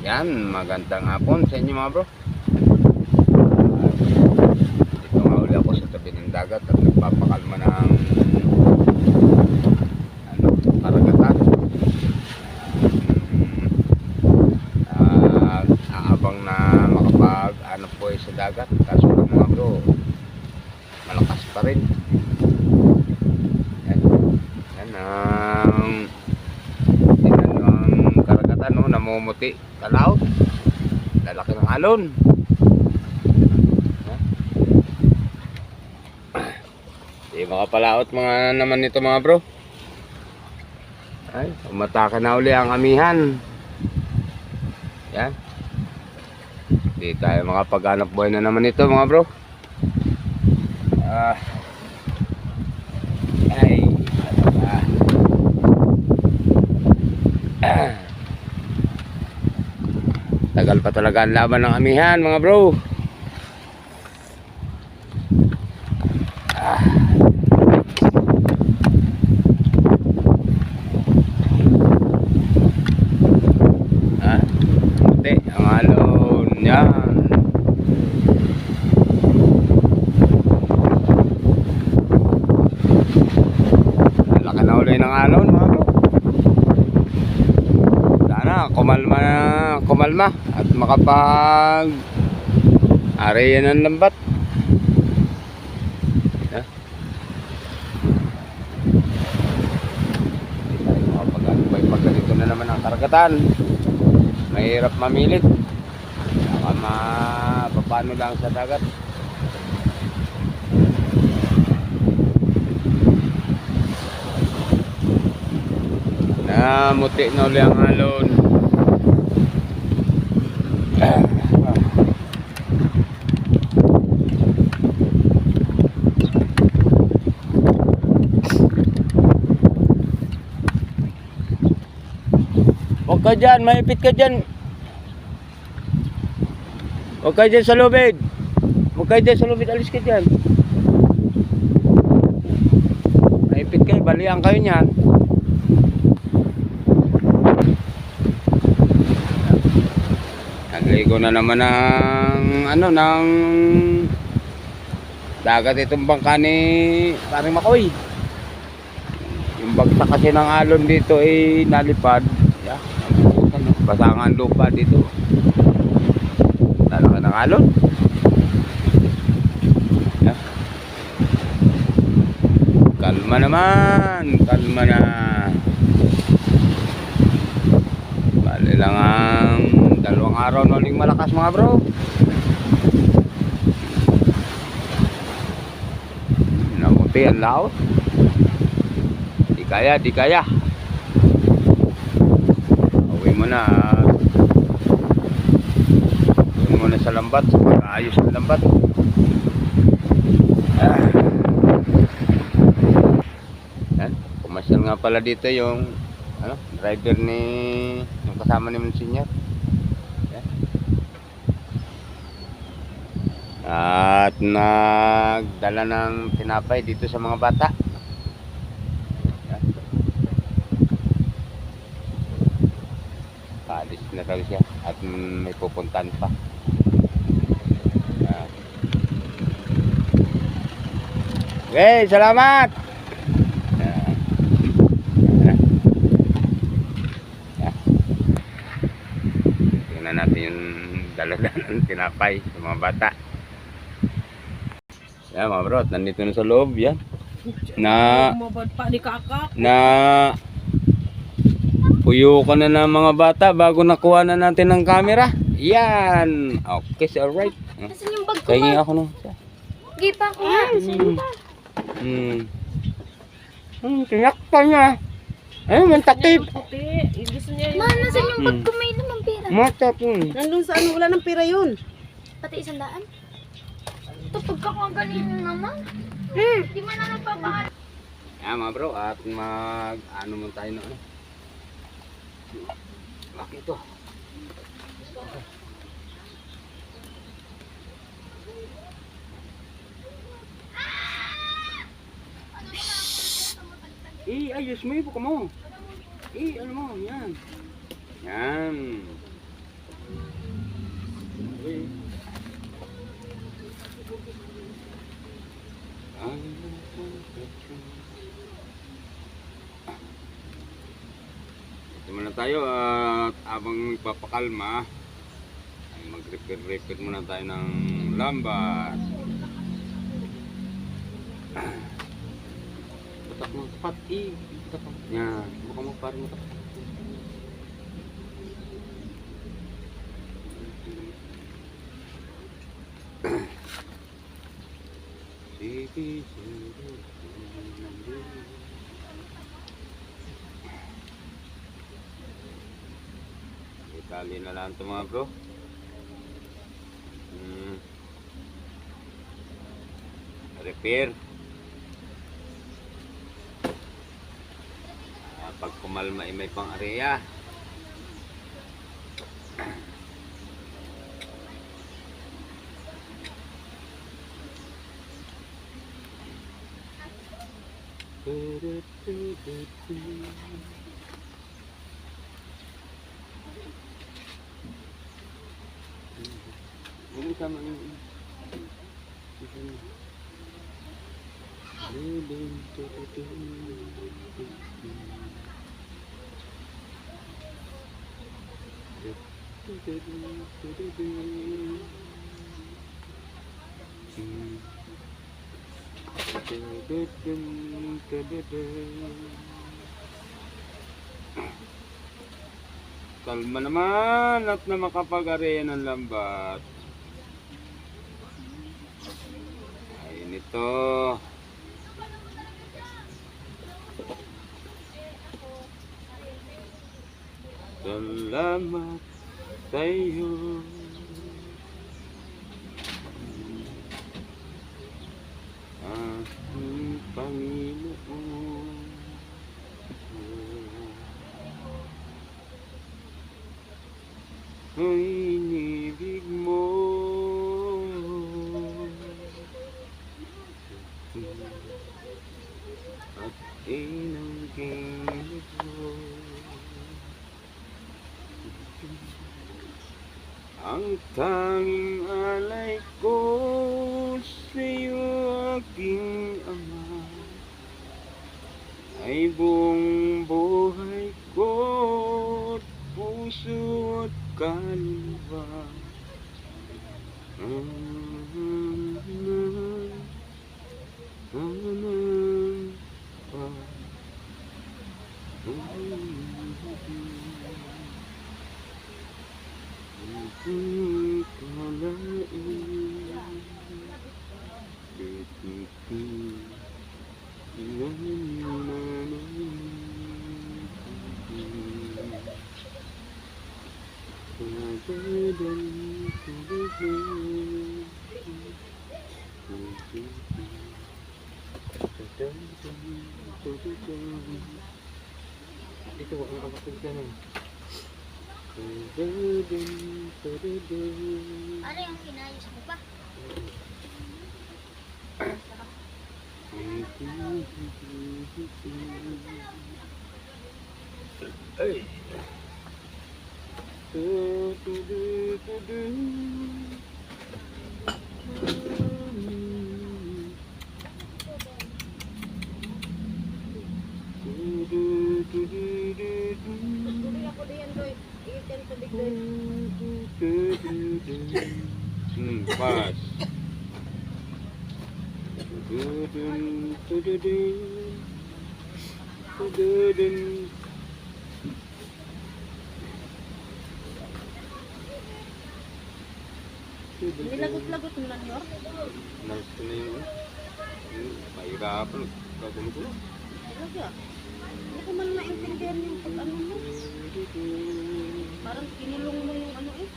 Yan, magandang hapon sa inyo mga bro. Dito nga uli ako sa tabi ng dagat at nagpapakalma ng ano, karagatan. Ah, aabang na makapag ano po eh, sa dagat. Kaso lang mga bro, malakas pa rin. Yan, yan ang Tingnan nyo ang karagatan, no? Kalaot. Lalaki ng alon. Di makapalaot mga naman nito mga bro. Ay, umatake na uli ang amihan. Yan. Di tayo makapaghanap buhay na naman ito mga bro. Ah. Ay, ano ba? Tagal pa talaga ang laban ng amihan mga bro. Ah. Ah, Puti, ang alon. Yan. Ang Laki na uli ng alon mga bro. Sana kumalma na kumalma at makapag area ng lambat. Ha? Pag ganito na naman ang karagatan. Mahirap mamilit. Baka mapapano lang sa dagat. Namuti na uli ang alon. Huwag ka dyan, maipit ka dyan. Huwag ka dyan sa lubid. Huwag ka dyan sa lubid, alis ka dyan. Maipit kayo, balian kayo niyan. Nagligo na naman ng ano ng dagat itong bangka ni Paring Makoy. Yung bagsak kasi ng alon dito ay nalipad. Basangan lupa dito. Lalaki ng alon. Yeah. Kalma naman, kalma na. Bali lang ang dalawang araw na uling malakas mga bro. Namuti ang laot. Di kaya, di kaya. Uwi mo na. Sa lambat, sa pag-aayos ng lambat. Ah. Yan. Pumasyal nga pala dito yung ano, driver ni yung kasama ni Monsignor. Yan. At nagdala ng tinapay dito sa mga bata. Paalis na daw siya at may pupuntan pa. Okay, salamat! Tingnan natin yung dala-dala ng tinapay sa mga bata. Yan mga bro, nandito na sa loob, yan. Na, na puyo ka na ng mga bata bago nakuha na natin ng camera. Yan. Okay, so alright. Nasaan yung bag ko? Kaya ako no. Gay pa ako nga. Hmm. Hmm. Hmm, tinakpa niya. Ay, may takip. Puti. Yung gusto niya Ma, yung... nasaan yung bag Hmm. ko? May limang pera. Mata po. Nandun sa ano, wala ng pera yun. Pati isang daan? Ito, pagkakagaling naman. Hmm. Di man na nagpapaan. Yan mga bro, at mag ano mo tayo na ano. Bakit ito? Eh, ayos mo yung buka mo. Eh, ano mo, yan. Yan. Okay. Ito muna tayo at abang magpapakalma mag-repair-repair muna tayo ng lambat. Mo, tapat, eh. Tapat. Yan, buka mo parang tapat. Sige, sige. Itali na lang ito mga bro. Hmm. Repair. Ah, pag kumalma ay may pang area. Ano ka man yung... Kalma naman at na makapag-areya ng lambat. Ay nito. Salamat sa iyo. Aking Panginoon. Tanging alay ko sa iyo aking ama Ay buong buhay ko at puso at kalwa Mm-hmm. Ang kapatid ka na. Ano yung kinayos mo pa? Ay. Tuloy ako diyan, Doy. Iitin tubig, Doy. Hmm, pas. Tudun, tududun. Tududun. Nilagot-lagot mo lang, Yor. Nurse ko na yun. eh. Hmm, Mahirapan. Gagawin ko na. Talaga. Hindi ko man maintindihan yung pag ano mo. Parang kinulong mo yung ano eh.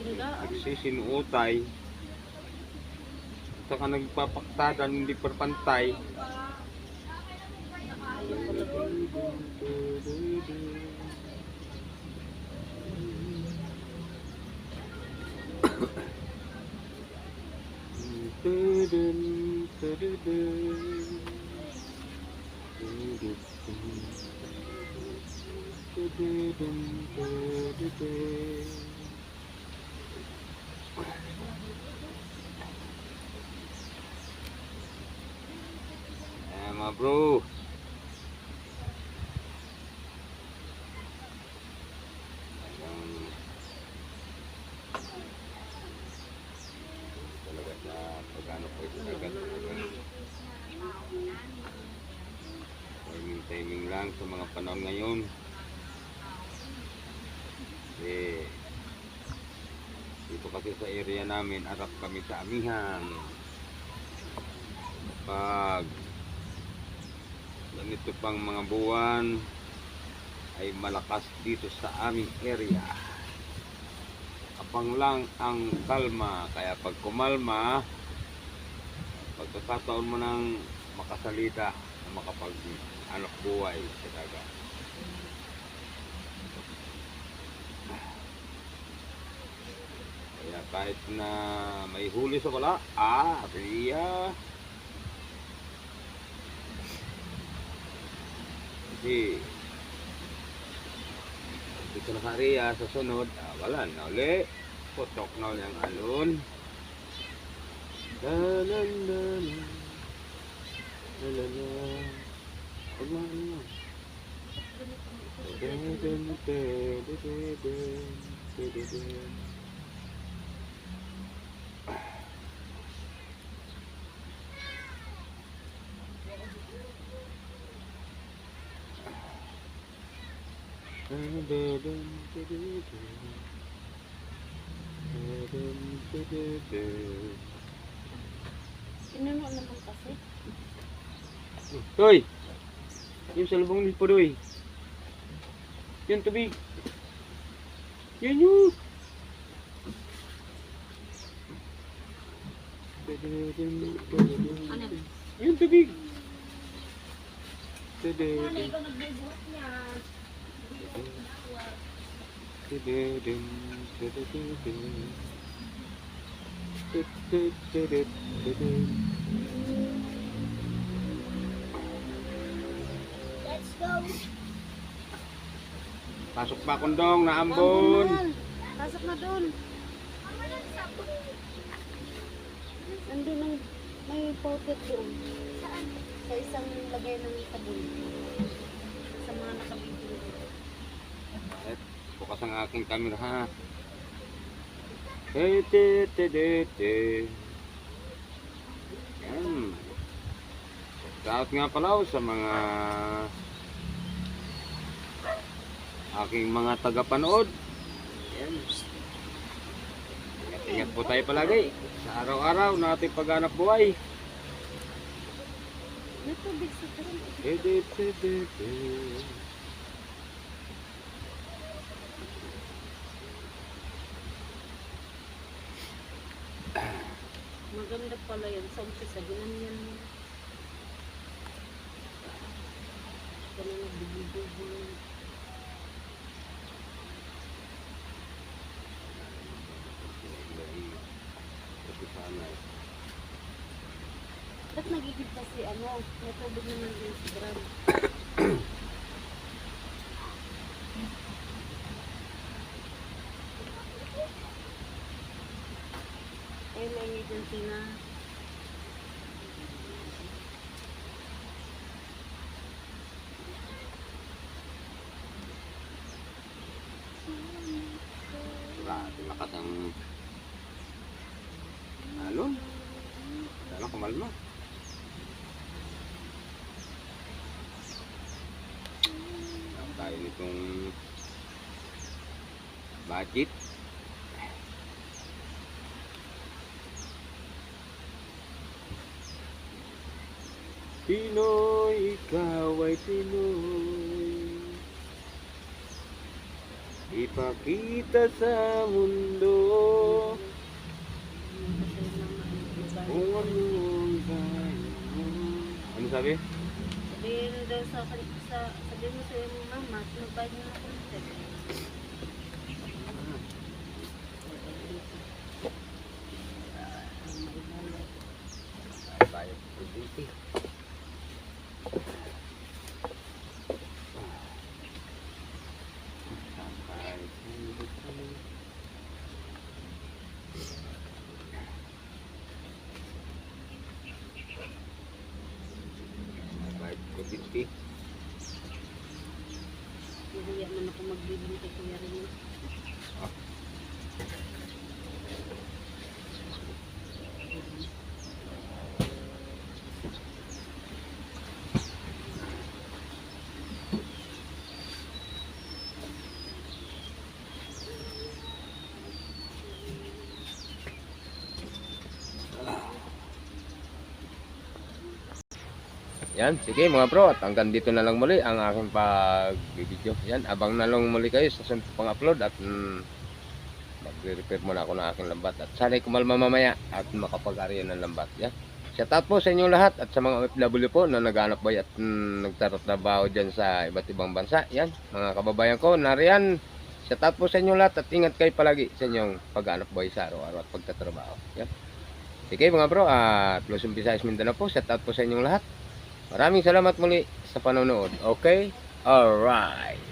Pinggaan. Nagsisinuutay. At saka nagpapaktadan, hindi perpantay. mga bro timing lang sa mga panahon ngayon. Kasi dito kasi sa area namin arap kami sa amihan. Pag ganito pang mga buwan, ay malakas dito sa aming area. Kapang lang ang kalma, kaya pag kumalma, pagkakataon mo ng makasalita na makapag anak buhay sa dagat. Kaya kahit na may huli sa wala, ah, riya. Kasi dito na sa riya, sa sunod, ah, wala na uli. Putok na uli ang alon. La la la la. La la la. Huwag mo ano yan. Dun, dun, dun, dun, dun, dun, dun, dun. Dun, dun, dun, dun, dun, dun. Dun, dun, dun, dun, dun. Pinuno naman kasi. Hoy! Yung sa lubong ni Pudoy. Yung tubig. Yan yun. Ano? Yung tubig. Ano ikaw nagbubuhat niya? Let's go. Pasok pa kundong na ambon. Pasok na doon. Nandun ang may pocket doon. Saan? Sa isang lagay ng sabon. Sa mga nakabibili. At bukas ang aking camera ha. Te te te te te. Yan. Shout nga pala sa mga aking mga tagapanood. Yan. Ingat-ingat po tayo palagi sa araw-araw na ating paghanap buhay. May tubig sa pala yan. Sa umpisa, nagbibibubo. Kasi sana eh. Ba't nagigib kasi ano? May tubig naman din sa drum. Ay, may agency na. Grabe lakas ang alon. Sana kumalma. Tayo nitong budget. Pinoy, ikaw ay Pinoy. Ipakita sa mundo kung ano ang kaya mo. Ano sabi? Sabihin daw sa, sa sabihin mo sa iyong mama, magbayad na ako ng ako magbibili kay Kuya Rino. Ah. Yan, sige mga bro, at hanggang dito na lang muli ang aking pag-video. Yan, abang na lang muli kayo sa sunod pang upload at mm, magre-repair muna ako ng aking lambat at sana'y kumalma mamaya at makapag-arian ng lambat. Yan. Shout out po sa inyong lahat at sa mga OFW po na naghanap boy at mm, nagtatrabaho dyan sa iba't ibang bansa. Yan, mga kababayan ko, nariyan. Shout out po sa inyong lahat at ingat kayo palagi sa inyong paghanap boy sa araw-araw at pagtatrabaho. Yan. Sige mga bro, at Luzon, Visayas, Mindanao po. Shout out po sa inyong lahat. Maraming salamat muli sa panonood. Okay? Alright.